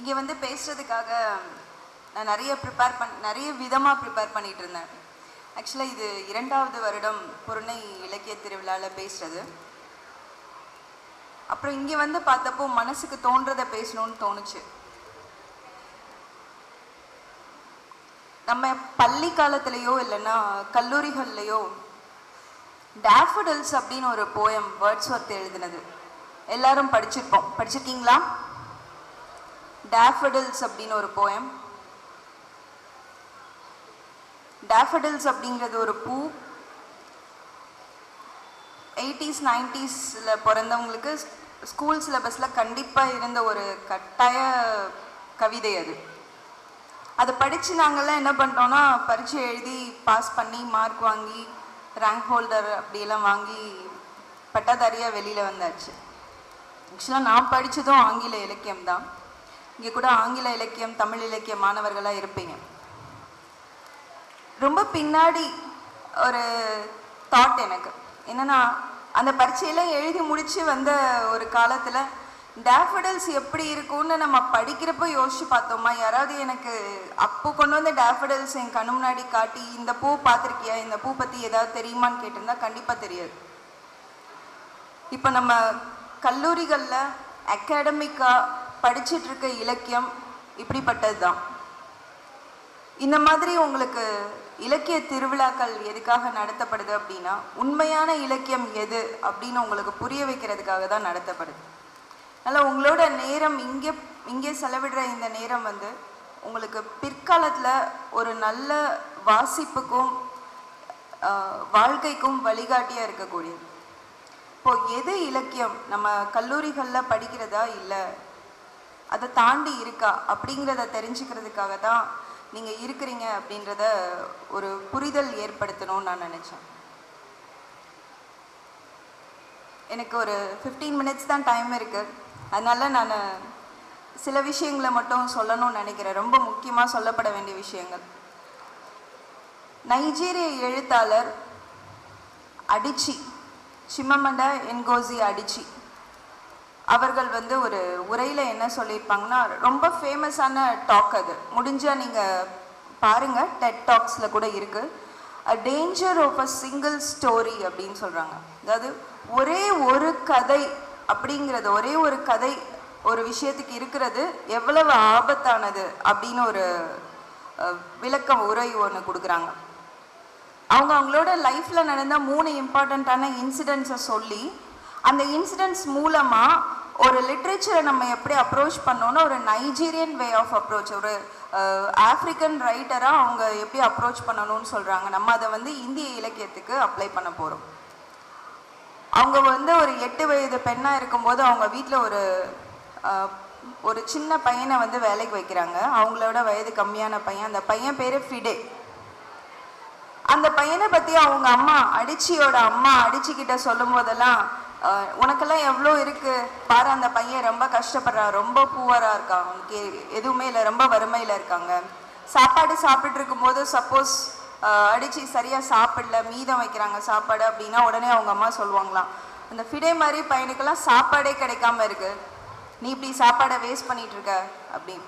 இங்கே வந்து பேசுறதுக்காக நான் நிறைய ப்ரிப்பேர் பண் நிறைய விதமாக ப்ரிப்பேர் பண்ணிட்டு இருந்தேன். ஆக்சுவலாக இது இரண்டாவது வருடம் பொருணை இலக்கிய திருவிழாவில் பேசுறது. அப்புறம் இங்கே வந்து பார்த்தப்போ மனசுக்கு தோன்றதை பேசணும்னு தோணுச்சு. நம்ம பள்ளி காலத்துலேயோ இல்லைன்னா கல்லூரிகள்லையோ டேஃபடல்ஸ் அப்படின்னு ஒரு போயம் வேர்ட்ஸ் ஒர்த் எழுதினது. எல்லாரும் படிச்சிருப்போம். படிச்சிருக்கீங்களா? டேஃபடில்ஸ் அப்படின்னு ஒரு போயம் டேஃபடில்ஸ் அப்படிங்கிறது ஒரு பூ. எயிட்டிஸ் நைன்டிஸில் பிறந்தவங்களுக்கு ஸ்கூல் சிலபஸில் கண்டிப்பாக இருந்த ஒரு கட்டாய கவிதை அது. அதை படித்து நாங்கள்லாம் என்ன பண்ணிட்டோம்னா பரீட்சை எழுதி பாஸ் பண்ணி மார்க் வாங்கி ரேங்க் ஹோல்டர் அப்படியெல்லாம் வாங்கி பட்டதாரியாக வெளியில் வந்தாச்சு. ஆக்சுவலாக நான் படித்ததும் ஆங்கில இலக்கியம் தான் இங்கே கூட ஆங்கில இலக்கியம் தமிழ் இலக்கிய மாணவர்களாக இருப்பீங்க. ரொம்ப பின்னாடி ஒரு தாட் எனக்கு. என்னென்னா அந்த பரீட்சையெல்லாம் எழுதி முடித்து வந்த ஒரு காலத்தில் டேஃபடல்ஸ் எப்படி இருக்கும்னு நம்ம படிக்கிறப்ப யோசிச்சு பார்த்தோமா? யாராவது எனக்கு அப்போ கொண்டு வந்த டேஃபடல்ஸ் என் கண்ணு முன்னாடி காட்டி இந்த பூ பார்த்துருக்கியா? இந்த பூ பற்றி ஏதாவது தெரியுமான்னு கேட்டிருந்தா கண்டிப்பாக தெரியாது. இப்போ நம்ம கல்லூரிகளில் அகாடமிக்காக படிச்சுட்டு இருக்க இலக்கியம் இப்படிப்பட்டது தான் இந்த மாதிரி உங்களுக்கு இலக்கிய திருவிழாக்கள் எதுக்காக நடத்தப்படுது அப்படின்னா உண்மையான இலக்கியம் எது அப்படின்னு உங்களுக்கு புரிய வைக்கிறதுக்காக தான் நடத்தப்படுது. அதனால் உங்களோட நேரம் இங்கே இங்கே செலவிடுற இந்த நேரம் வந்து உங்களுக்கு பிற்காலத்தில் ஒரு நல்ல வாசிப்புக்கும் வாழ்க்கைக்கும் வழிகாட்டியாக இருக்கக்கூடியது. இப்போ எது இலக்கியம்? நம்ம கல்லூரிகளில் படிக்கிறதா இல்லை அதை தாண்டி இருக்கா? அப்படிங்கிறத தெரிஞ்சுக்கிறதுக்காக தான் நீங்கள் இருக்கிறீங்க அப்படின்றத ஒரு புரிதல் ஏற்படுத்தணும்னு நான் நினச்சேன். எனக்கு ஒரு ஃபிஃப்டீன் மினிட்ஸ் தான் டைம் இருக்குது அதனால் நான் சில விஷயங்களை மட்டும் சொல்லணும்னு நினைக்கிறேன். ரொம்ப முக்கியமாக சொல்லப்பட வேண்டிய விஷயங்கள். நைஜீரிய எழுத்தாளர் அடிச்சி சிம்மமண்ட என்கோசி அடிச்சி. அவர்கள் வந்து ஒரு உரையில் என்ன சொல்லியிருப்பாங்கன்னா ரொம்ப ஃபேமஸான டாக் அது. முடிஞ்சால் நீங்கள் பாருங்கள் டெட் டாக்ஸில் கூட இருக்குது a danger of a single story அப்படின்னு சொல்கிறாங்க அதாவது ஒரே ஒரு கதை அப்படிங்கிறது ஒரே ஒரு கதை ஒரு விஷயத்துக்கு இருக்கிறது எவ்வளவு ஆபத்தானது அப்படின்னு ஒரு விளக்கம் உரை ஒன்று கொடுக்குறாங்க. அவங்க அவங்களோட லைஃப்பில் நடந்த மூணு இம்பார்ட்டண்ட்டான இன்சிடென்ட்ஸை சொல்லி அந்த இன்சிடென்ட்ஸ் மூலமாக ஒரு லிட்ரேச்சரை நம்ம எப்படி அப்ரோச் பண்ணோன்னா ஒரு நைஜீரியன் வே ஆஃப் அப்ரோச் ஒரு ஆஃப்ரிக்கன் ரைட்டராக அவங்க எப்படி அப்ரோச் பண்ணணும்னு சொல்கிறாங்க நம்ம அதை வந்து இந்திய இலக்கியத்துக்கு அப்ளை பண்ண போகிறோம் அவங்க வந்து ஒரு எட்டு வயது பெண்ணாக இருக்கும்போது அவங்க வீட்டில் ஒரு ஒரு சின்ன பையனை வந்து வேலைக்கு வைக்கிறாங்க. அவங்களோட வயது கம்மியான பையன். அந்த பையன் பேர் ஃபிடே அந்த பையனை பற்றி அவங்க அம்மா அடிச்சியோட அம்மா அடிச்சுக்கிட்ட சொல்லும் போதெல்லாம் உனக்கெல்லாம் எவ்வளோ இருக்கு? பாரு அந்த பையன் ரொம்ப கஷ்டப்படுறான் ரொம்ப பூவராக இருக்கான். அவனுக்கு எதுவுமே இல்லை. ரொம்ப வறுமையில் இருக்காங்க. சாப்பாடு சாப்பிட்டு இருக்கும்போது சப்போஸ் அடிச்சு சரியாக சாப்பிடல மீதம் வைக்கிறாங்க சாப்பாடு அப்படின்னா உடனே அவங்க அம்மா சொல்லுவாங்களாம் அந்த ஃபிடே மாதிரி பையனுக்கெல்லாம் சாப்பாடே கிடைக்காம இருக்கு. நீ இப்படி சாப்பாடை வேஸ்ட் பண்ணிட்டு இருக்க. அப்படின்னு.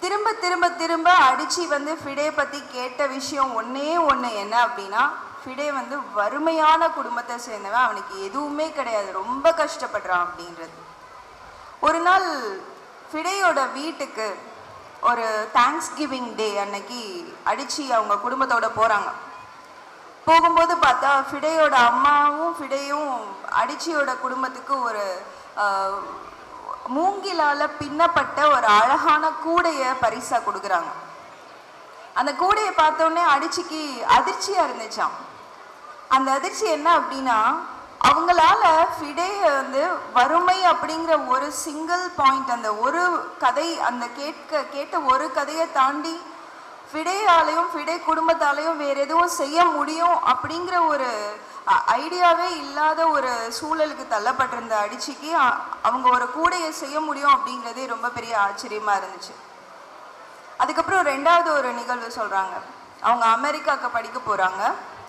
திரும்ப திரும்ப திரும்ப அடிச்சு வந்து ஃபிடே பற்றி கேட்ட விஷயம் ஒன்றே ஒன்று என்ன அப்படின்னா ஃபிடே வந்து வறுமையான குடும்பத்தை சேர்ந்தவன். அவனுக்கு எதுவுமே கிடையாது. ரொம்ப கஷ்டப்படுறான் அப்படின்றது. ஒரு நாள் ஃபிடேயோட வீட்டுக்கு ஒரு தேங்க்ஸ் கிவிங் டே அன்னைக்கு அடித்து அவங்க குடும்பத்தோட போகிறாங்க போகும்போது பார்த்தா ஃபிடேயோட அம்மாவும் ஃபிடேயும் அடிச்சியோட குடும்பத்துக்கு ஒரு மூங்கிலால் பின்னப்பட்ட ஒரு அழகான கூடையை பரிசாக கொடுக்குறாங்க. அந்த கூடையை பார்த்தோன்னே அடிச்சிக்கு அதிர்ச்சியாக இருந்துச்சாம். அந்த அதிர்ச்சி என்ன அப்படின்னா அவங்களால ஃபிடேய வந்து வறுமை அப்படிங்கிற ஒரு சிங்கிள் பாயிண்ட் அந்த ஒரு கதை அந்த கேட்க கேட்ட ஒரு கதையை தாண்டி ஃபிடேயாலையும் ஃபிடே குடும்பத்தாலையும் வேற எதுவும் செய்ய முடியும் அப்படிங்கிற ஒரு ஐடியாவே இல்லாத ஒரு சூழலுக்கு தள்ளப்பட்டிருந்த அடிச்சிக்கு அவங்க ஒரு கூடையை செய்ய முடியும் அப்படிங்கிறதே ரொம்ப பெரிய ஆச்சரியமா இருந்துச்சு. அதுக்கப்புறம் ரெண்டாவது ஒரு நிகழ்வு சொல்றாங்க. அவங்க அமெரிக்காவுக்கு படிக்க போறாங்க.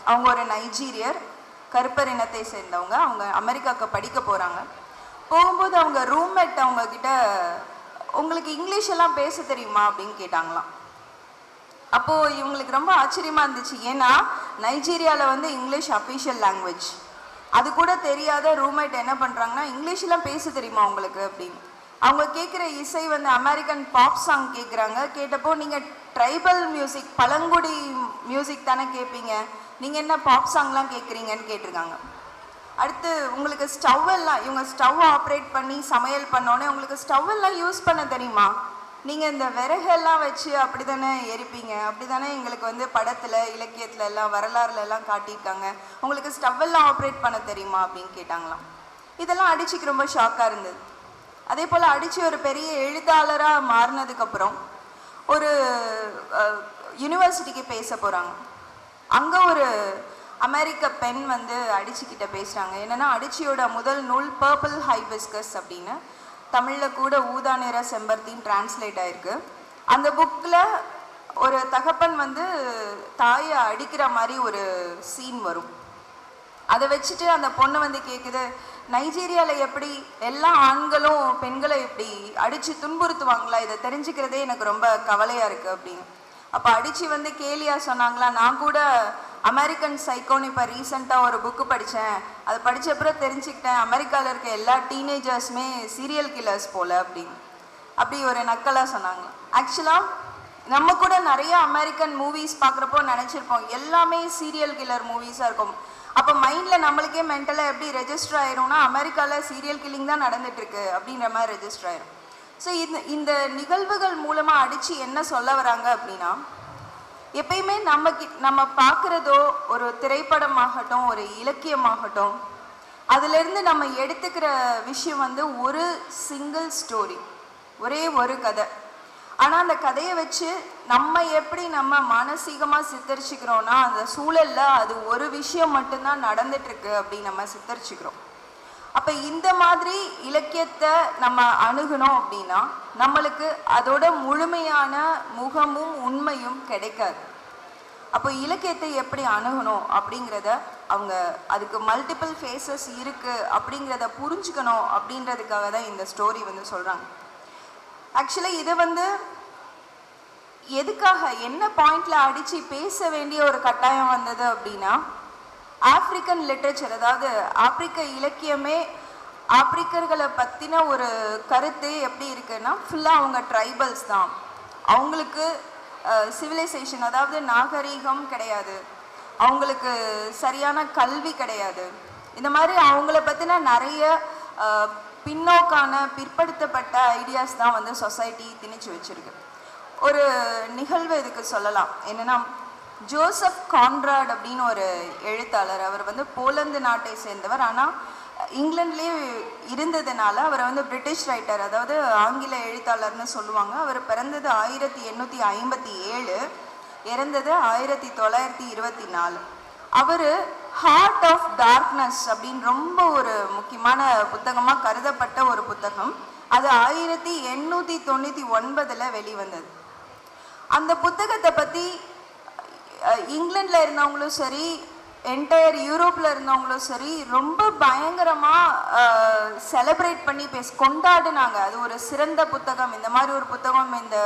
அவங்க ஒரு நைஜீரியர் கருப்பர் இனத்தை சேர்ந்தவங்க. அவங்க அமெரிக்காவுக்கு படிக்க போகிறாங்க போகும்போது அவங்க ரூம்மேட் அவங்கக்கிட்ட உங்களுக்கு இங்கிலீஷ் எல்லாம் பேச தெரியுமா? அப்படின்னு கேட்டாங்களாம். அப்போது இவங்களுக்கு ரொம்ப ஆச்சரியமாக இருந்துச்சு. ஏன்னா நைஜீரியாவில் வந்து இங்கிலீஷ் அஃபிஷியல் லாங்குவேஜ் அது கூட தெரியாத ரூம்மேட் என்ன பண்ணுறாங்கன்னா இங்கிலீஷ்லாம் பேச தெரியுமா உங்களுக்கு? அப்படின்னு. அவங்க கேட்குற இசை வந்து அமெரிக்கன் பாப் சாங் கேட்குறாங்க கேட்டப்போ நீங்கள் ட்ரைபல் மியூசிக் பழங்குடி மியூசிக் தானே கேட்பீங்க நீங்கள் என்ன பாப் சாங்லாம் கேட்குறீங்கன்னு கேட்டிருக்காங்க. அடுத்து உங்களுக்கு ஸ்டவ் எல்லாம் இவங்க ஸ்டவ் ஆப்ரேட் பண்ணி சமையல் பண்ணோன்னே உங்களுக்கு ஸ்டவ் எல்லாம் யூஸ் பண்ண தெரியுமா? நீங்கள் இந்த விறகெல்லாம் வச்சு அப்படி தானே எரிப்பீங்க? அப்படி தானே எங்களுக்கு வந்து படத்தில் இலக்கியத்தில் எல்லாம் வரலாறுல எல்லாம் காட்டியிருக்காங்க. உங்களுக்கு ஸ்டவ் எல்லாம் ஆப்ரேட் பண்ண தெரியுமா அப்படின்னு கேட்டாங்களாம். இதெல்லாம் அடிச்சுக்கு ரொம்ப ஷாக்காக இருந்தது. அதே போல் அடிச்சு ஒரு பெரிய எழுத்தாளராக மாறினதுக்கப்புறம் ஒரு யூனிவர்சிட்டிக்கு பேச போகிறாங்க அங்கே ஒரு அமெரிக்க பெண் வந்து அடிச்சுக்கிட்ட பேசுகிறாங்க என்னென்னா அடிச்சியோட முதல் நூல் பர்பிள் ஹைபிஸ்கஸ் அப்படின்னு. தமிழில் கூட ஊதா நிற செம்பருத்தின்னு டிரான்ஸ்லேட் ஆயிருக்கு. அந்த புக்கில் ஒரு தகப்பன் வந்து தாயை அடிக்கிற மாதிரி ஒரு சீன் வரும். அதை வச்சுட்டு அந்த பொண்ணு வந்து கேட்குது நைஜீரியாவில் எப்படி எல்லா ஆண்களும் பெண்களை இப்படி அடித்து துன்புறுத்துவாங்களா? இதை தெரிஞ்சுக்கிறதே எனக்கு ரொம்ப கவலையாக இருக்குது அப்படின்னு. அப்போ அடித்து வந்து கேலியா சொன்னாங்களா? நான் கூட அமெரிக்கன் சைக்கோன்னு இப்போ ரீசெண்டாக ஒரு புக்கு படித்தேன் அது படித்த அப்புறம் தெரிஞ்சுக்கிட்டேன். அமெரிக்காவில் இருக்க எல்லா டீனேஜர்ஸுமே சீரியல் கில்லர்ஸ் போல் அப்படின்னு. அப்படி ஒரு நக்கலாக சொன்னாங்க. ஆக்சுவலாக நம்ம கூட நிறைய அமெரிக்கன் மூவிஸ் பார்க்குறப்போ நினச்சிருப்போம். எல்லாமே சீரியல் கில்லர் மூவிஸாக இருக்கும். அப்போ மைண்டில் நம்மளுக்கே மென்டலாக எப்படி ரெஜிஸ்டர் ஆயிரும்னா அமெரிக்காவில் சீரியல் கில்லிங் தான் நடந்துட்டுருக்கு அப்படின்ற மாதிரி ரெஜிஸ்டர் ஆயிரும். ஸோ இந்த இந்த நிகழ்வுகள் மூலமாக அடித்து என்ன சொல்ல வராங்க அப்படின்னா எப்பயுமே நம்ம நம்ம பார்க்குறதோ ஒரு திரைப்படமாகட்டும் ஒரு இலக்கியமாகட்டும் அதுலேருந்து நம்ம எடுத்துக்கிற விஷயம் வந்து ஒரு சிங்கிள் ஸ்டோரி ஒரே ஒரு கதை. ஆனால் அந்த கதையை வச்சு நம்ம எப்படி நம்ம மானசீகமாக சித்தரிச்சுக்கிறோன்னா அந்த சூழலில் அது ஒரு விஷயம் மட்டும்தான் நடந்துட்டுருக்கு அப்படின்னு நம்ம சித்தரிச்சுக்கிறோம். அப்போ இந்த மாதிரி இலக்கியத்தை நம்ம அணுகணும் அப்படின்னா நம்மளுக்கு அதோட முழுமையான முகமும் உண்மையும் கிடைக்காது. அப்போ இலக்கியத்தை எப்படி அணுகணும் அப்படிங்கிறத அவங்க அதுக்கு மல்டிபிள் ஃபேஸஸ் இருக்குது அப்படிங்கிறத புரிஞ்சுக்கணும் அப்படின்றதுக்காக தான் இந்த ஸ்டோரி வந்து சொல்கிறாங்க ஆக்சுவலாக இது வந்து எதுக்காக என்ன பாயிண்டில் அடித்து பேச வேண்டிய ஒரு கட்டாயம் வந்தது அப்படின்னா ஆப்பிரிக்கன் லிட்ரேச்சர் அதாவது ஆப்பிரிக்க இலக்கியமே ஆப்பிரிக்கர்களை பற்றின ஒரு கருத்து எப்படி இருக்குன்னா ஃபுல்லாக அவங்க ட்ரைபல்ஸ் தான். அவங்களுக்கு சிவிலைசேஷன் அதாவது நாகரீகம் கிடையாது. அவங்களுக்கு சரியான கல்வி கிடையாது. இந்த மாதிரி அவங்கள பற்றின நிறைய பின்னோக்கான பிற்படுத்தப்பட்ட ஐடியாஸ் தான் வந்து சொசைட்டி திணிச்சு வச்சுருக்கு. ஒரு நிகழ்வு இதுக்கு சொல்லலாம். என்னன்னா ஜோசப் கான்ராட் அப்படின்னு ஒரு எழுத்தாளர். அவர் வந்து போலந்து நாட்டை சேர்ந்தவர். ஆனால் இங்கிலாந்துலேயே இருந்ததுனால அவரை வந்து பிரிட்டிஷ் ரைட்டர் அதாவது ஆங்கில எழுத்தாளர்னு சொல்லுவாங்க. அவர் பிறந்தது ஆயிரத்தி எண்ணூற்றி ஐம்பத்தி ஏழு இறந்தது ஆயிரத்தி தொள்ளாயிரத்தி இருபத்தி நாலு. அவர் ஹார்ட் ஆஃப் டார்க்னஸ் அப்படின்னு ரொம்ப ஒரு முக்கியமான புத்தகமாக கருதப்பட்ட ஒரு புத்தகம். அது ஆயிரத்தி எண்ணூற்றி தொண்ணூற்றி ஒன்பதில் வெளிவந்தது. அந்த புத்தகத்தை பற்றி இங்கிலாண்டில் இருந்தவங்களும் சரி என்டையர் யூரோப்பில் இருந்தவங்களும் சரி ரொம்ப பயங்கரமாக செலப்ரேட் பண்ணி பேச கொண்டாடினாங்க. அது ஒரு சிறந்த புத்தகம். இந்த மாதிரி ஒரு புத்தகம் இந்த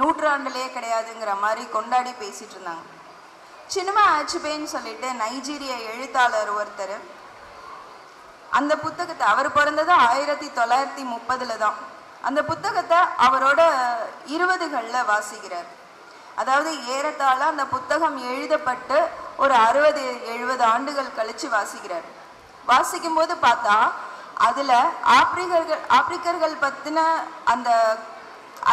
நூற்றாண்டுலேயே கிடையாதுங்கிற மாதிரி கொண்டாடி பேசிகிட்டு இருந்தாங்க. சினிமா ஆச்சுபேன்னு சொல்லிட்டு நைஜீரிய எழுத்தாளர் ஒருத்தர் அந்த புத்தகத்தை அவர் பிறந்தது ஆயிரத்தி தொள்ளாயிரத்தி முப்பதில் தான். அந்த புத்தகத்தை அவரோட இருபதுகளில் வாசிக்கிறார். அதாவது ஏறத்தாழ அந்த புத்தகம் எழுதப்பட்டு ஒரு அறுபது எழுபது ஆண்டுகள் கழித்து வாசிக்கிறார். வாசிக்கும்போது பார்த்தா அதில் ஆப்பிரிக்கர்கள் ஆப்பிரிக்கர்கள் பற்றின அந்த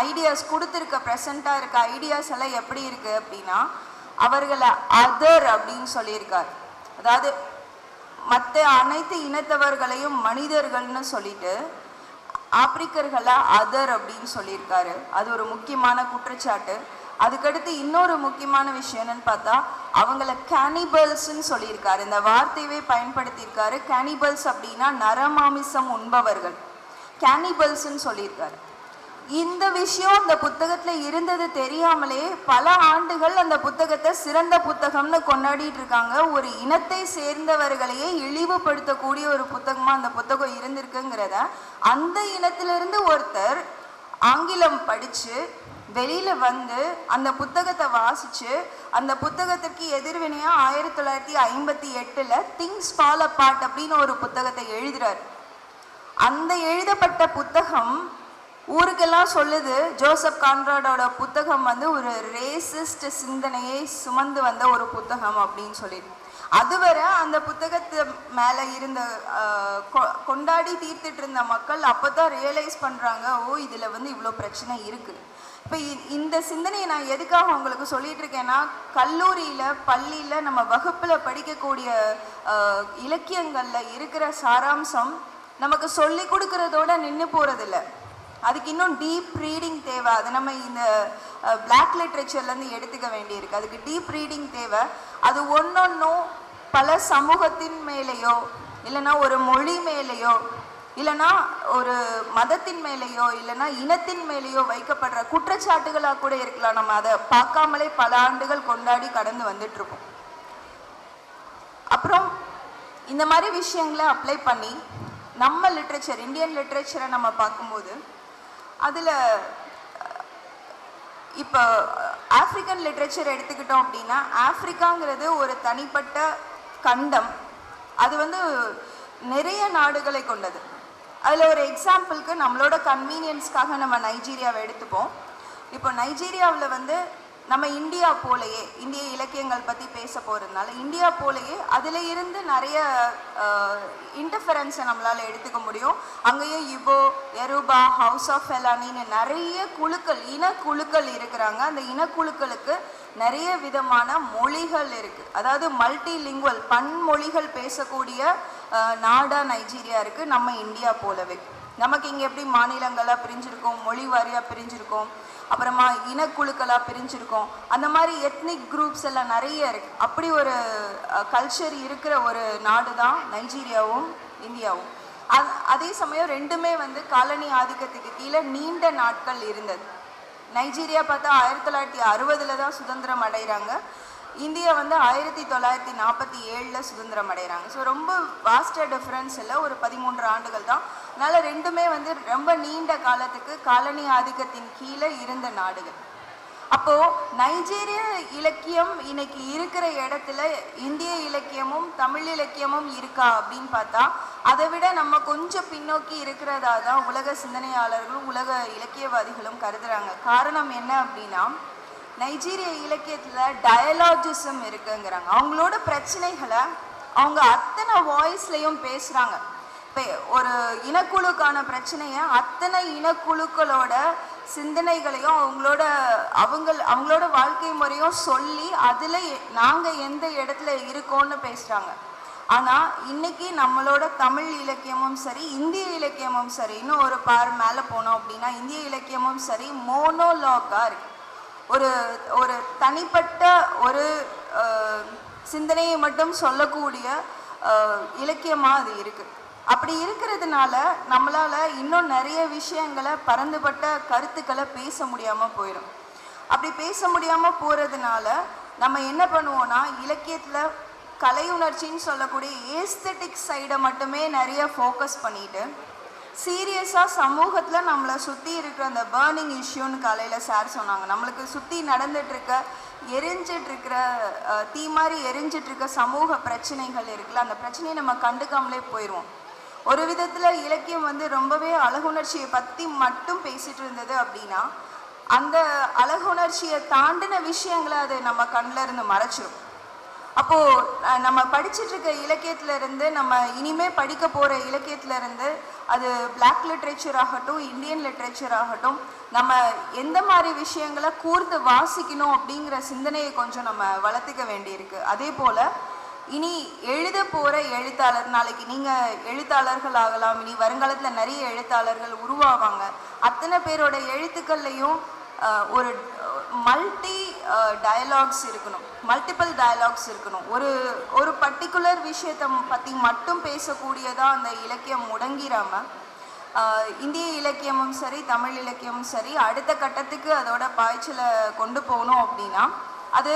ஐடியாஸ் கொடுத்துருக்க ப்ரெசண்ட்டாக இருக்க ஐடியாஸ் எல்லாம் எப்படி இருக்குது அப்படின்னா அவர்களை அதர் அப்படின்னு சொல்லியிருக்கார். அதாவது மற்ற அனைத்து இனத்தவர்களையும் மனிதர்கள்னு சொல்லிட்டு ஆப்பிரிக்கர்களை அதர் அப்படின்னு சொல்லியிருக்காரு. அது ஒரு முக்கியமான குற்றச்சாட்டு. அதுக்கடுத்து இன்னொரு முக்கியமான விஷயம் என்னன்னு பார்த்தா அவங்கள கேனிபல்ஸ்ன்னு சொல்லியிருக்காரு. இந்த வார்த்தையவே பயன்படுத்தியிருக்காரு. கேனிபல்ஸ் அப்படின்னா நரமாமிசம் உண்பவர்கள். கேனிபல்ஸ்ன்னு சொல்லியிருக்காரு. இந்த விஷயம் அந்த புத்தகத்தில் இருந்தது தெரியாமலே பல ஆண்டுகள் அந்த புத்தகத்தை சிறந்த புத்தகம்னு கொண்டாடிட்டு இருக்காங்க. ஒரு இனத்தை சேர்ந்தவர்களையே இழிவுபடுத்தக்கூடிய ஒரு புத்தகமாக அந்த புத்தகம் இருந்திருக்குங்கிறத அந்த இனத்திலிருந்து ஒருத்தர் ஆங்கிலம் படித்து வெளியில வந்து அந்த புத்தகத்தை வாசிச்சு அந்த புத்தகத்திற்கு எதிர்வினையா ஆயிரத்தி தொள்ளாயிரத்தி ஐம்பத்தி எட்டுல திங்ஸ் ஃபால் அப்பார்ட் அப்படின்னு ஒரு புத்தகத்தை எழுதுறாரு. அந்த எழுதப்பட்ட புத்தகம் ஊருக்கெல்லாம் சொல்லுது ஜோசப் கான்ராடோட புத்தகம் வந்து ஒரு ரேசிஸ்ட் சிந்தனையை சுமந்து வந்த ஒரு புத்தகம் அப்படின்னு சொல்லிட்டு. அதுவரை அந்த புத்தகத்து மேலே இருந்த கொ- கொண்டாடி தீர்த்துட்டு இருந்த மக்கள் அப்போ தான் ரியலைஸ் பண்ணுறாங்க ஓ இதில் வந்து இவ்வளோ பிரச்சனை இருக்குது இப்போ இந்த சிந்தனையை நான் எதுக்காக உங்களுக்கு சொல்லிட்டு இருக்கேன்னா கல்லூரியில் பள்ளியில் நம்ம வகுப்பில் படிக்கக்கூடிய இலக்கியங்களில் இருக்கிற சாராம்சம் நமக்கு சொல்லி கொடுக்கறதோட நின்று போகிறதில்ல அதுக்கு இன்னும் டீப் ரீடிங் தேவை. அது நம்ம இந்த பிளாக் லிட்ரேச்சர்லேருந்து எடுத்துக்க வேண்டியிருக்கு. அதுக்கு டீப் ரீடிங் தேவை. அது ஒன்றொன்றும் பல சமூகத்தின் மேலேயோ இல்லைன்னா ஒரு மொழி மேலேயோ இல்லைன்னா ஒரு மதத்தின் மேலேயோ இல்லைன்னா இனத்தின் மேலேயோ வைக்கப்படுற குற்றச்சாட்டுகளாக கூட இருக்கலாம். நம்ம அதை பார்க்காமலே பல ஆண்டுகள் கொண்டாடி கடந்து வந்துட்டு அப்புறம் இந்த மாதிரி விஷயங்களை அப்ளை பண்ணி நம்ம லிட்ரேச்சர் இந்தியன் லிட்ரேச்சரை நம்ம பார்க்கும்போது அதில் இப்போ ஆஃப்ரிக்கன் லிட்ரேச்சர் எடுத்துக்கிட்டோம் அப்படின்னா ஆஃப்ரிக்காங்கிறது ஒரு தனிப்பட்ட கண்டம். அது வந்து நிறைய நாடுகளை கொண்டது. அதில் ஒரு எக்ஸாம்பிளுக்கு நம்மளோட கன்வீனியன்ஸ்க்காக நம்ம நைஜீரியாவை எடுத்துப்போம். இப்போ நைஜீரியாவில் வந்து நம்ம இந்தியா போலயே இந்திய இலக்கியங்கள் பற்றி பேச போகிறதுனால இந்தியா போலயே அதில் இருந்து நிறைய இன்டர்ஃபரன்ஸை நம்மளால் எடுத்துக்க முடியும். அங்கேயும் இபோ எருபா ஹவுஸ் ஆஃப் எலானின்னு நிறைய குழுக்கள் இனக்குழுக்கள் இருக்கிறாங்க. அந்த இனக்குழுக்களுக்கு நிறைய விதமான மொழிகள் இருக்குது அதாவது மல்டி லிங்குவல் பன்மொழிகள் பேசக்கூடிய நாடாக நைஜீரியா இருக்குது நம்ம இந்தியா போலவே. நமக்கு இங்கே எப்படி மாநிலங்களாக பிரிஞ்சிருக்கோம் மொழி வாரியாக பிரிஞ்சிருக்கோம் அப்புறமா இனக்குழுக்களாக பிரிஞ்சிருக்கோம் அந்த மாதிரி எத்னிக் குரூப்ஸ் எல்லாம் நிறைய இருக்கு. அப்படி ஒரு கல்ச்சர் இருக்கிற ஒரு நாடு தான் நைஜீரியாவும் இந்தியாவும். அது அதே சமயம் ரெண்டுமே வந்து காலனி ஆதிக்கத்துக்கு கீழே நீண்ட நாட்கள் இருந்தது. நைஜீரியா பார்த்தா ஆயிரத்தி தொள்ளாயிரத்தி அறுபதில் தான் சுதந்திரம் அடைகிறாங்க. இந்தியா வந்து ஆயிரத்தி தொள்ளாயிரத்தி நாற்பத்தி ஏழில் சுதந்திரம் அடைகிறாங்க. ஸோ ரொம்ப வாஸ்டாக டிஃப்ரென்ஸ் இல்லை. ஒரு பதிமூன்று ஆண்டுகள் தான். அதனால் ரெண்டுமே வந்து ரொம்ப நீண்ட காலத்துக்கு காலனி ஆதிக்கத்தின் கீழே இருந்த நாடுகள். அப்போ நைஜீரிய இலக்கியம் இன்னைக்கு இருக்கிற இடத்துல இந்திய இலக்கியமும் தமிழ் இலக்கியமும் இருக்கா அப்படின்னு பார்த்தா அதை விட நம்ம கொஞ்சம் பின்னோக்கி இருக்கிறதா தான் உலக சிந்தனையாளர்களும் உலக இலக்கியவாதிகளும் கருதுகிறாங்க காரணம் என்ன அப்படின்னா நைஜீரிய இலக்கியத்தில் டயலாஜிசம் இருக்குங்கிறாங்க. அவங்களோட பிரச்சனைகளை அவங்க அத்தனை வாய்ஸ்லையும் பேசுகிறாங்க இப்போ ஒரு இனக்குழுக்கான பிரச்சனையை அத்தனை இனக்குழுக்களோட சிந்தனைகளையும் அவங்களோட அவங்க அவங்களோட வாழ்க்கை முறையும் சொல்லி அதில் நாங்கள் எந்த இடத்துல இருக்கோம்னு பேசுகிறாங்க ஆனால் இன்னைக்கு நம்மளோட தமிழ் இலக்கியமும் சரி இந்திய இலக்கியமும் சரி இன்னும் ஒரு பார் மேலே போனோம் அப்படின்னா இந்திய இலக்கியமும் சரி மோனோலாக்காக இருக்குது ஒரு ஒரு தனிப்பட்ட ஒரு சிந்தனையை மட்டும் சொல்லக்கூடிய இலக்கியமாக அது இருக்குது அப்படி இருக்கிறதுனால நம்மளால் இன்னும் நிறைய விஷயங்களை பரந்துபட்ட கருத்துக்களை பேச முடியாமல் போயிடும் அப்படி பேச முடியாமல் போகிறதுனால நம்ம என்ன பண்ணுவோம்னா இலக்கியத்தில் கலை உணர்ச்சின்னு சொல்லக்கூடிய ஏஸ்தட்டிக் சைடை மட்டுமே நிறைய ஃபோக்கஸ் பண்ணிட்டு சீரியஸாக சமூகத்தில் நம்மளை சுற்றி இருக்கிற அந்த பேர்னிங் இஷ்யூன்னு காலையில் சார் சொன்னாங்க. நம்மளுக்கு சுற்றி நடந்துட்டுருக்க இருக்க தீ மாதிரி எரிஞ்சிட்ருக்க சமூக பிரச்சனைகள் இருக்குல்ல அந்த பிரச்சனையை நம்ம கண்டுக்காமலே போயிடுவோம் ஒரு விதத்தில் இலக்கியம் வந்து ரொம்பவே அழகுணர்ச்சியை பற்றி மட்டும் பேசிகிட்டு இருந்தது அப்படின்னா அந்த அழகுணர்ச்சியை தாண்டின விஷயங்களை அது நம்ம கண்ணில் இருந்து மறைச்சிடும் அப்போ நம்ம படிச்சிட்டு இருக்க இலக்கியத்துல இருந்து நம்ம இனிமே படிக்க போற இலக்கியத்துல இருந்து அது பிளாக் லிட்ரேச்சர் ஆகட்டும் இந்தியன் லிட்ரேச்சர் ஆகட்டும் நம்ம எந்த மாதிரி விஷயங்களை கூர்ந்து வாசிக்கணும் அப்படிங்கிற சிந்தனையை கொஞ்சம் நம்ம வளர்த்துக்க வேண்டியிருக்கு. அதே போல இனி எழுத போற எழுத்தாளர் நாளைக்கு நீங்க எழுத்தாளர்கள் ஆகலாம் இனி வருங்காலத்துல நிறைய எழுத்தாளர்கள் உருவாவாங்க. அத்தனை பேரோட எழுத்துக்கள்லையும் ஒரு மல்டி டயலாக்ஸ் இருக்கணும். மல்டிபிள் டயலாக்ஸ் இருக்கணும். ஒரு ஒரு பர்டிகுலர் விஷயத்தை பற்றி மட்டும் பேசக்கூடியதாக அந்த இலக்கியம் முடங்கிறாமல் இந்திய இலக்கியமும் சரி தமிழ் இலக்கியமும் சரி அடுத்த கட்டத்துக்கு அதோட பாய்ச்சலை கொண்டு போகணும் அப்படின்னா அது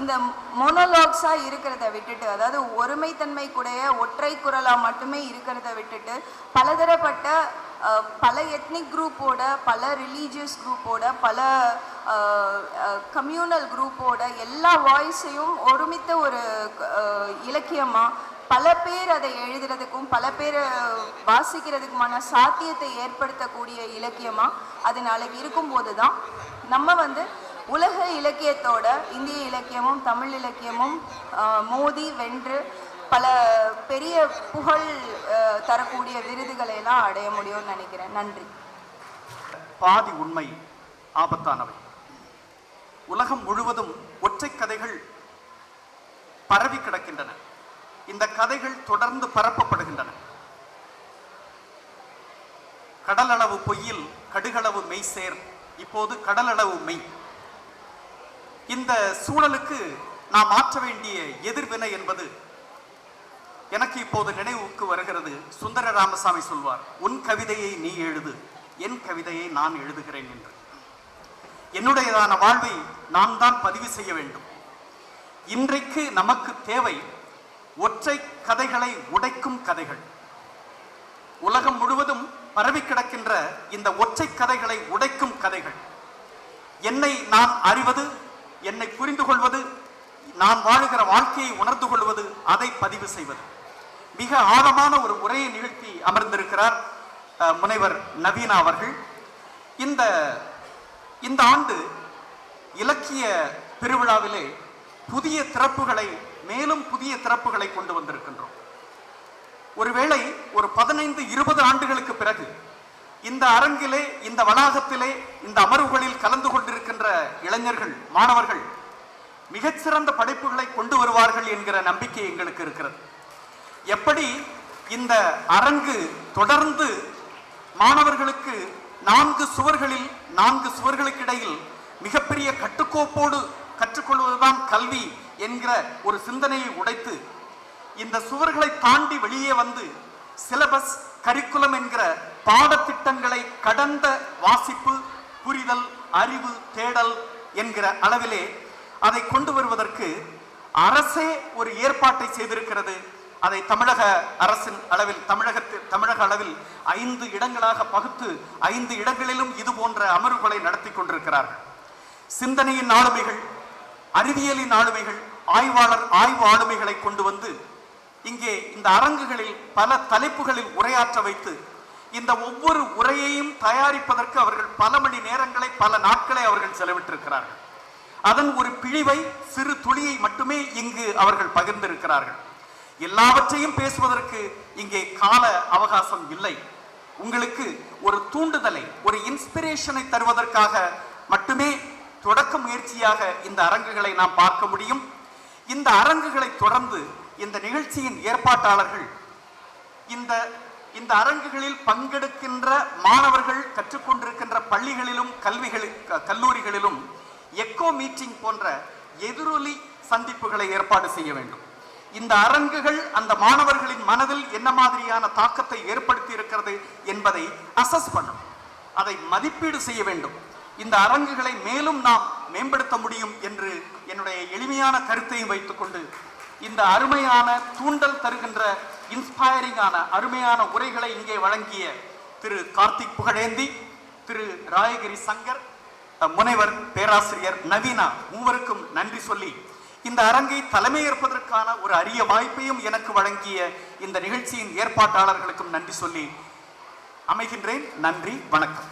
இந்த மோனோலாக்ஸாக இருக்கிறத விட்டுட்டு அதாவது ஒருமைத்தன்மை கூடைய ஒற்றை குரலாக மட்டுமே இருக்கிறத விட்டுட்டு பலதரப்பட்ட பல எத்னிக் குரூப்போட பல ரிலீஜியஸ் குரூப்போட பல கம்யூனல் குரூப்போட எல்லா வாய்ஸையும் ஒருமித்த ஒரு இலக்கியமாக பல பேர் அதை எழுதுறதுக்கும் பல பேர் வாசிக்கிறதுக்குமான சாத்தியத்தை ஏற்படுத்தக்கூடிய இலக்கியமாக அது நாளைக்கு இருக்கும்போது தான் நம்ம வந்து உலக இலக்கியத்தோட இந்திய இலக்கியமும் தமிழ் இலக்கியமும் மோதி வென்று பல பெரிய புகழ் தரக்கூடிய விருதுகளை எல்லாம் அடைய முடியும்னு நினைக்கிறேன். நன்றி. பாதி உண்மை ஆபத்தானவை. உலகம் முழுவதும் ஒற்றை கதைகள் பரவி கிடக்கின்றன. இந்த கதைகள் தொடர்ந்து பரப்பப்படுகின்றன. கடலளவு பொய்யில் கடுகளவு மெய் சேர் இப்போது கடலளவு மெய். இந்த சூழலுக்கு நாம் மாற்ற வேண்டிய எதிர்வினை என்பது எனக்கு இப்போது நினைவுக்கு வருகிறது சுந்தர ராமசாமி சொல்வார் உன் கவிதையை நீ எழுது என் கவிதையை நான் எழுதுகிறேன் என்று. என்னுடையதான வாழ்வை நான் தான் பதிவு செய்ய வேண்டும். இன்றைக்கு நமக்கு தேவை ஒற்றை கதைகளை உடைக்கும் கதைகள். உலகம் முழுவதும் பரவி கிடக்கின்ற இந்த ஒற்றை கதைகளை உடைக்கும் கதைகள். என்னை நான் அறிவது என்னை புரிந்து கொள்வது நான் வாழுகிற வாழ்க்கையை உணர்ந்து கொள்வது அதை பதிவு செய்வது. மிக ஆழமான ஒரு உரையை நிகழ்த்தி அமர்ந்திருக்கிறார் முனைவர் நவீனா அவர்கள். இந்த இந்த ஆண்டு இலக்கிய பெருவிழாவிலே புதிய திறப்புகளை மேலும் புதிய திறப்புகளை கொண்டு வந்திருக்கின்றோம். ஒருவேளை ஒரு பதினைந்து இருபது ஆண்டுகளுக்கு பிறகு இந்த அரங்கிலே இந்த வளாகத்திலே இந்த அமர்வுகளில் கலந்து கொண்டிருக்கின்ற இளைஞர்கள் மாணவர்கள் மிகச்சிறந்த படைப்புகளை கொண்டு வருவார்கள் என்கிற நம்பிக்கை எங்களுக்கு இருக்கிறது. எப்படி இந்த அரங்கு தொடர்ந்து மாணவர்களுக்கு நான்கு சுவர்களில் நான்கு சுவர்களுக்கு இடையில் மிகப்பெரிய கட்டுக்கோப்போடு கற்றுக்கொள்வதுதான் கல்வி என்கிற ஒரு சிந்தனையை உடைத்து இந்த சுவர்களை தாண்டி வெளியே வந்து சிலபஸ் கரிக்குலம் என்கிற பாடத்திட்டங்களை கடந்த வாசிப்பு புரிதல் அறிவு தேடல் என்கிற அளவிலே அதை கொண்டு வருவதற்கு அரசே ஒரு ஏற்பாட்டை செய்திருக்கிறது. அதை தமிழக அரசின் அளவில் தமிழகத்தில் தமிழக அளவில் ஐந்து இடங்களாக பகுத்து ஐந்து இடங்களிலும் இது போன்ற அமர்வுகளை நடத்தி கொண்டிருக்கிறார்கள். சிந்தனையின் ஆளுமைகள் அறிவியலின் ஆளுமைகள் ஆய்வாளர் ஆய்வு ஆளுமைகளை கொண்டு வந்து இங்கே இந்த அரங்குகளில் பல தலைப்புகளில் உரையாற்ற வைத்து இந்த ஒவ்வொரு உரையையும் தயாரிப்பதற்கு அவர்கள் பல மணி நேரங்களை பல நாட்களை அவர்கள் செலவிட்டிருக்கிறார்கள். அதன் ஒரு பிழிவை சிறு துளியை மட்டுமே இங்கு அவர்கள் பகிர்ந்திருக்கிறார்கள். எல்லாவற்றையும் பேசுவதற்கு இங்கே கால அவகாசம் இல்லை. உங்களுக்கு ஒரு தூண்டுதலை ஒரு இன்ஸ்பிரேஷனை தருவதற்காக மட்டுமே தொடக்க முயற்சியாக இந்த அரங்குகளை நாம் பார்க்க முடியும். இந்த அரங்குகளை தொடர்ந்து இந்த நிகழ்ச்சியின் ஏற்பாட்டாளர்கள் இந்த இந்த அரங்குகளில் பங்கெடுக்கின்ற மாணவர்கள் கற்றுக்கொண்டிருக்கின்ற பள்ளிகளிலும் கல்விகளில் க- கல்லூரிகளிலும் எக்கோ மீட்டிங் போன்ற எதிரொலி சந்திப்புகளை ஏற்பாடு செய்ய வேண்டும். இந்த அரங்குகள் அந்த மாணவர்களின் மனதில் என்ன மாதிரியான தாக்கத்தை ஏற்படுத்தி இருக்கிறது என்பதை அசஸ் பண்ணும். அதை மதிப்பீடு செய்ய வேண்டும். இந்த அரங்குகளை மேலும் நாம் மேம்படுத்த முடியும் என்று என்னுடைய எளிமையான கருத்தையும் வைத்துக்கொண்டு இந்த அருமையான தூண்டல் தருகின்ற இன்ஸ்பைரிங்கான அருமையான உரைகளை இங்கே வழங்கிய திரு கார்த்திக் புகழேந்தி திரு ராயகிரி சங்கர் முனைவர் பேராசிரியர் நவீனா மூவருக்கும் நன்றி சொல்லி இந்த அரங்கை தலைமையேற்பதற்கான ஒரு அரிய வாய்ப்பையும் எனக்கு வழங்கிய இந்த நிகழ்ச்சியின் ஏற்பாட்டாளர்களுக்கும் நன்றி சொல்லி அமைகின்றேன். நன்றி வணக்கம்.